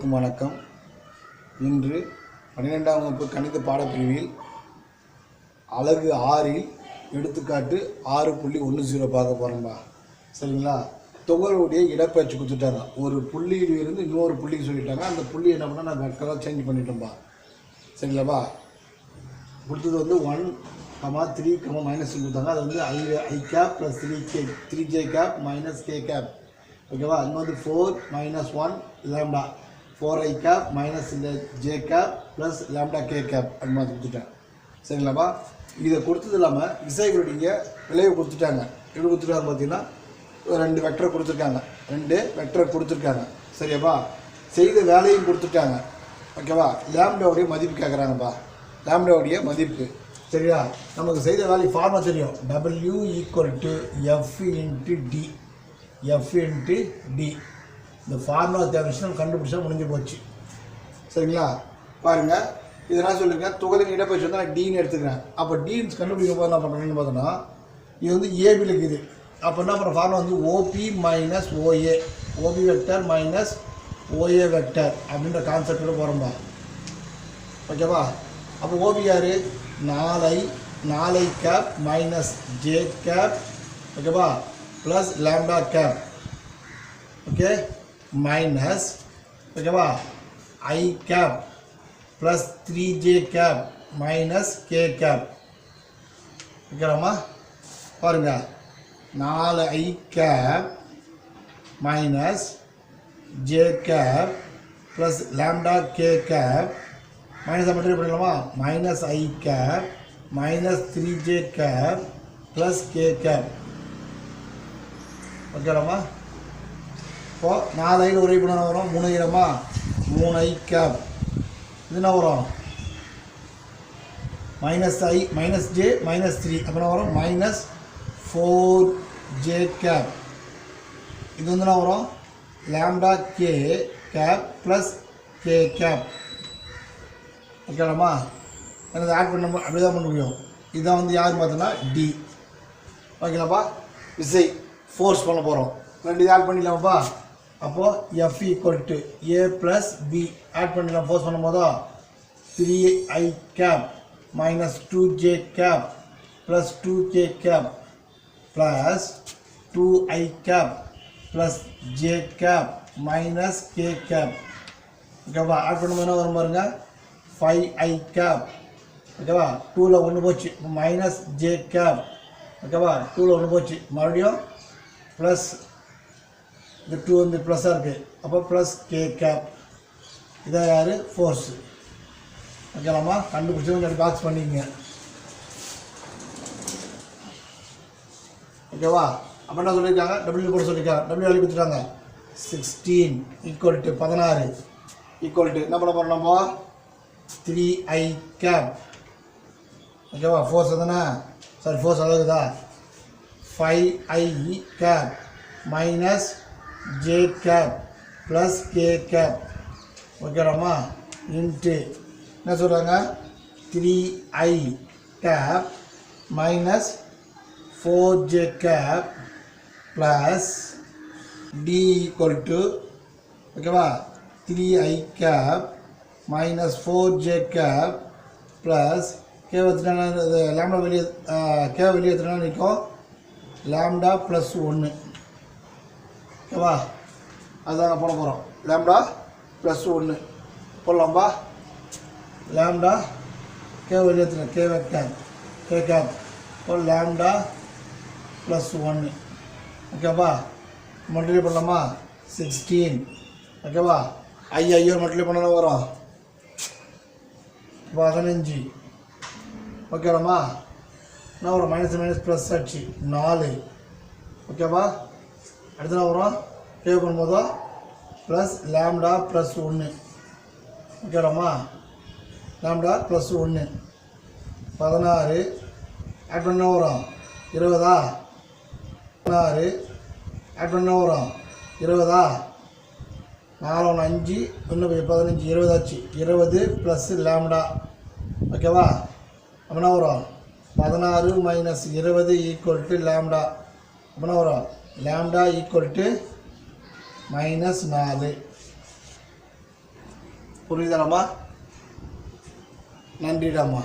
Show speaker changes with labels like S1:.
S1: அனைவருக்கும் வணக்கம். இன்று பன்னிரெண்டாம் வகுப்பு கணித பாடப்பிரிவில் அழகு ஆறில் எடுத்துக்காட்டு ஆறு புள்ளி ஒன்று ஜீரோ பார்க்க போகிறோம்பா சரிங்களா? தொகருடைய இடப்பெயர்ச்சி கொடுத்துட்டாங்க. ஒரு புள்ளியில் இருந்து இன்னொரு புள்ளிக்கு சொல்லிட்டாங்க. அந்த புள்ளி என்ன பண்ணால் நான் வெக்டராக சேஞ்ச் பண்ணிட்டோம்பா. சரிங்களாப்பா? கொடுத்தது வந்து one comma three comma minus கொடுத்தாங்க. அது வந்து I I cap plus three K three J cap minus K cap ஓகேவா இன்னும் வந்து four minus one lambda four I cap minus இந்த J cap plus lambda K cap அது மாதிரி கொடுத்துட்டேன். சரிங்களாப்பா? இதை கொடுத்தது இல்லாமல் இசைகளுடைய விளைவு கொடுத்துட்டாங்க. எப்படி கொடுத்துட்டாங்க பார்த்தீங்கன்னா ரெண்டு வெக்டர் கொடுத்துருக்காங்க. ரெண்டு வெக்டர் கொடுத்துருக்காங்க. சரியாப்பா? செய்த வேலையும் கொடுத்துட்டாங்க. ஓகேவா? லேம்டாவுடைய மதிப்பு கேட்குறாங்கப்பா லேம்டாவுடைய மதிப்பு. சரியா? நமக்கு செய்த வேலை ஃபார்மா தெரியும். W equal to F into D F into D இந்த ஃபார்முலா தேவைச்சுன்னா கண்டுபிடிச்சா முடிஞ்சு போச்சு. சரிங்களா? பாருங்கள் இதெல்லாம் சொல்லியிருக்கேன் துகளின் இடப்பயிற்சி வந்து நான் டீன் எடுத்துக்கிறேன். அப்போ டீன்ஸ் கண்டுபிடிக்க போது என்ன பண்ணுறேன்னு பார்த்தோன்னா இது வந்து ஏபியில் இருக்குது. அப்போ என்ன பண்ணுற ஃபார்முலா வந்து OB minus OA OB vector minus OA vector அப்படின்ற கான்செப்டில் போகிறோம்பா ஓகேவா அப்போ ஓபி யார்? நாலை நாளை கேப் மைனஸ் ஜே கேப் ஓகேவா plus lambda cap okay minus ஓகேவா I cap plus three J cap minus K cap ஓகேவாம்மா பாருங்க. நாலு I cap minus J cap plus lambda K cap minus மட்டும் பண்ணிடலாமா minus I cap minus three J cap plus K cap ஓகேலாமா இப்போ நாலு ஐயில் ஒரே பண்ண வரும்? மூணு ஐயிரமா மூணு ஐ கேப் இது என்ன வரும்? Minus I minus J minus three அப்புறம் வரும்? மைனஸ் ஃபோர் ஜே கேப் இது வந்து என்ன வரும்? Lambda K cap plus K cap ஓகேலாமா எனக்கு ஆட் பண்ண அப்படி தான் பண்ண முடியும். இதான் வந்து யார் பார்த்தோன்னா டி ஓகேலாப்பா விசை ஃபோர்ஸ் பண்ண போகிறோம் ரெண்டு இது ஆட் பண்ணிடலாமாப்பா? அப்போது F equal to A plus B add பண்ணிடலாம். ஃபோர்ஸ் பண்ணும் போதோ three I cap minus two J cap plus two K cap plus two I cap plus J cap minus K cap ஓகேவா ஆட் பண்ணும்போது என்ன வரும் பாருங்க? ஃபைவ் ஐ கேப் ஓகேவா டூவில் ஒன்று போச்சு. மைனஸ் ஜே கேப் ஓகேவா டூவில் ஒன்று போச்சு. மறுபடியும் ப்ளஸ் இந்த டூ வந்து ப்ளஸ்ஸாக இருக்குது அப்போ ப்ளஸ் கே கேப் இதான் யார்? ஃபோர்ஸு ஓகேலாமா கண்டுபிடிச்சது பாக்ஸ் பண்ணிக்கங்க. ஓகேவா அப்போ என்ன சொல்லியிருக்காங்க டபிள்யூ கூட சொல்லியிருக்காங்க டபிள்யூ எழுதி கொடுத்துட்டாங்க. சிக்ஸ்டீன் ஈக்குவல் டு பதினாறு. ஈக்குவல் டு என்ன பண்ண போகிறோம் நம்ம? த்ரீ ஐ கேப் ஓகேவா ஃபோர்ஸ் தானே? Sorry force அழகுதா? Five I cap minus J cap plus K cap ஓகேடாமா into என்ன சொல்கிறாங்க three I cap minus four J cap plus D equal to ஓகேவா three I cap minus four J cap plus K வச்சுனா இது lambda வெளியே K வெளியே எத்தனை நிற்கும்? Lambda plus ஒன்று ஓகேவா அதுதாங்க போட போகிறோம் லேம்டா ப்ளஸ் ஒன்று போடலாம்பா லேம்டா கே வெளியே கே வெக்டர் கே கேப் இப்போ லேம்டா ப்ளஸ் ஒன்று ஓகேவா மல்டிப்ளை பண்ணலாமா? சிக்ஸ்டீன் ஓகேவா ஐயா ஐயோ மல்டிப்ளை பண்ணணும் வரும். பதினஞ்சு. ஓகேவாம்மா என்ன ஒரு மைனஸ் மைனஸ் ப்ளஸ் ஆச்சு. நாலு. ஓகேவா அடுத்து வரும் சேவ் பண்ணும்போதோ? ப்ளஸ் லேம்டா ப்ளஸ் ஒன்று ஓகேடாமா லேம்டா ப்ளஸ் ஒன்று பதினாறு. ஆட் பண்ண வரும். இருபதா? பதினாறு. ஆட் பண்ண வரும். இருபதா? நாலு ஒன்று அஞ்சு. ஒன்று பதினஞ்சு. இருபதாச்சு. இருபது ப்ளஸ் லேம்டா ஓகேவா? அப்படின்னா வரும். பதினாறு மைனஸ் இருபது ஈக்குவல் டு லேம்டா அப்படின்னா வரும். லேம்டா ஈக்குவல் டு மைனஸ் நாலு புரியுதாடாம்மா நன்றிடாம்மா